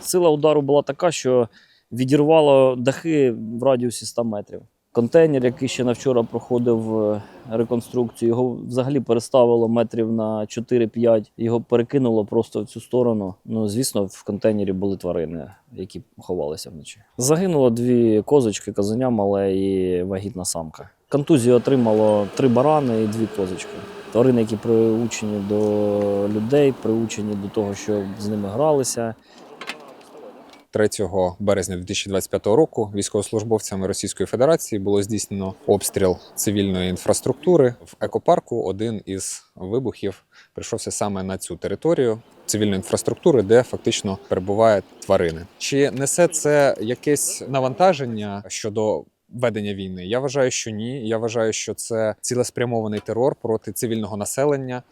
Сила удару була така, що відірвало дахи в радіусі 100 метрів. Контейнер, який ще на вчора проходив е, реконструкцію, його взагалі переставило метрів на 4-5. Його перекинуло просто в цю сторону. Ну, звісно, в контейнері були тварини, які ховалися вночі. Загинуло дві козочки, козеня мале і вагітна самка. Контузію отримало три барани і дві козочки. Тварини, які приучені до людей, приучені до того, що з ними гралися. 3 березня 2025 року військовослужбовцями Російської Федерації було здійснено обстріл цивільної інфраструктури в екопарку. Один із вибухів прийшовся саме на цю територію цивільної інфраструктури, де фактично перебувають тварини. Чи несе це якесь навантаження щодо ведення війни? Я вважаю, що ні. Я вважаю, що це цілеспрямований терор проти цивільного населення,